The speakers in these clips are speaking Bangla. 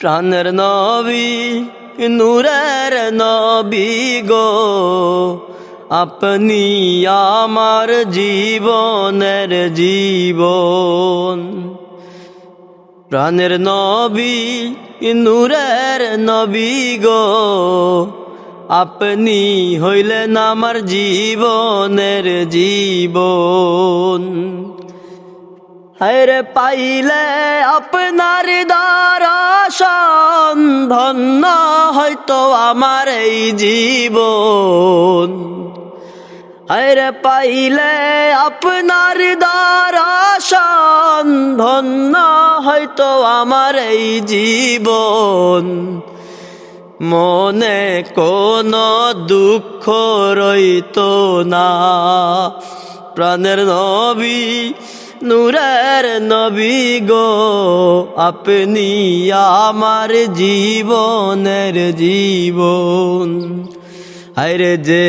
প্রাণের নবী, নূরের নবী গো। আপনি আমার জীবনের জীবন। প্রাণের নবী, নূরের নবী গো। আপনি হইলেন আমার জীবনের জীবন। হায়রে পাইলে আপনার দারাসন ধন্য হয়তো আমার এই জীবন। হায়রে পাইলে আপনার দারাসন ধন্য হয়তো আমার এই জীবন। মনে কোনো দুঃখ রইতো না। প্রাণের নবী নূরের নবী গো, আপনি আমার জীবনের জীবন। আরে যে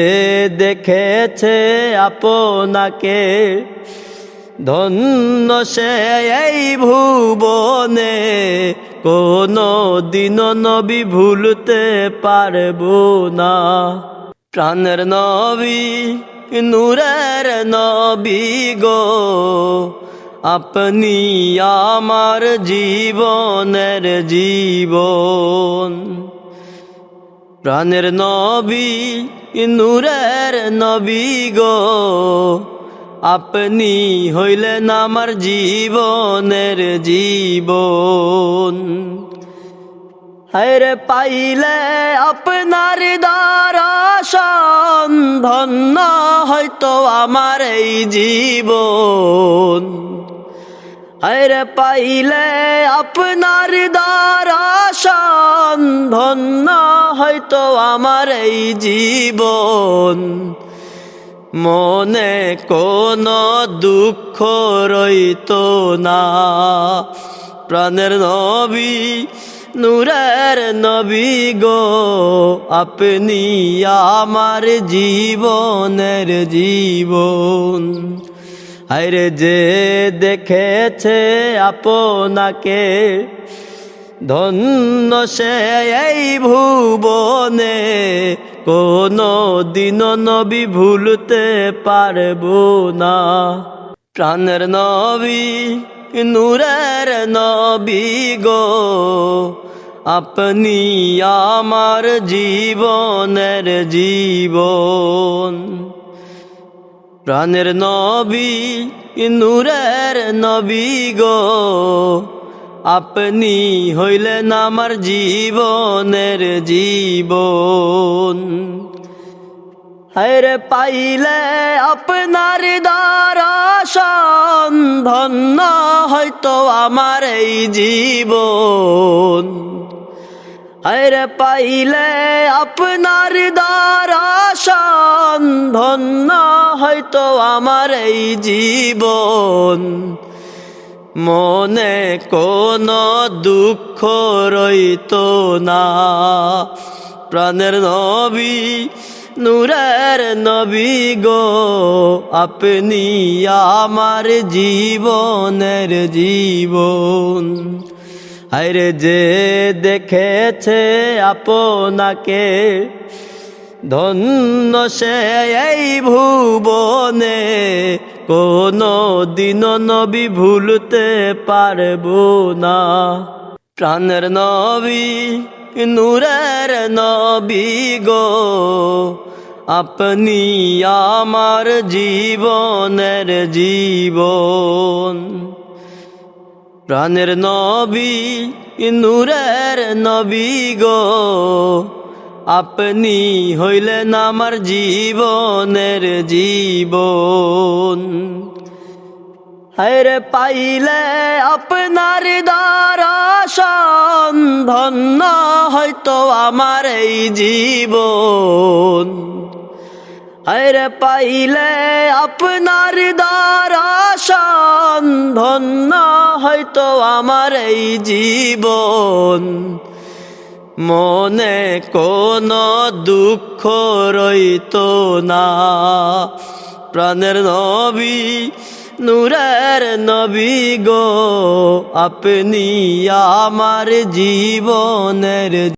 দেখেছে আপনাকে, ধন্য সে এই ভুবনে। কোনো দিন নবী ভুলতে পারব না। প্রাণের নবী, নূরের নবী গো আপনি আমার জীবনের জীবন। প্রাণের নবী, নূরের নবী গো। আপনি হইলেন আমার জীবনের জীবন। হায়রে পাইলে আপনার দারাসন ধন্য হয়তো আমার এই জীবন। হায়রে পাইলে আপনার দারাসন ধন্য হয়তো আমার এই জীবন। মনে কোনো দুঃখ রইতো না। প্রাণের নবী, নূরের নবী গো, আপনি আমার জীবনের জীবন। আরে যে দেখেছে আপনাকে, ধন্য সে এই ভুবনে। কোনো দিন নবী ভুলতে পারব না। প্রাণের নবী, নূরের নবী গো। আপনি আমার জীবনের জীবন। প্রাণের নবী, নূরের নবী গো। আপনি হইলেন আমার জীবনের জীবন। হায়রে পাইলে আপনার দারাসন ধন্য হয়তো আমার এই জীবন। হায়রে পাইলে আপনার দারাসন ধন্য হয়তো আমার এই জীবন। মনে কোনো দুঃখ রইতো না। প্রাণের নবী, নূরের নবী গো, আপনি আমার জীবনের জীবন। আরে যে দেখেছে আপনাকে ধন্য সে এই ভুবনে। কোনো দিন নবী ভুলতে পারব না। প্রাণের নবী, নূরের নবী গো। আপনি আমার জীবনের জীবন। প্রাণের নবী, নূরের নবী গো। আপনি হইলেন আমার জীবনের জীবন। হায়রে পাইলে আপনার দারাসন ধন্য হয়তো আমার এই জীবন। হায়রে পাইলে আপনার দারাসন ধন্য হয়তো আমার এই জীবন। মনে কোনো দুঃখ রইত না। প্রাণের নবী নূরের নবী গো আপনি আমার জীবনের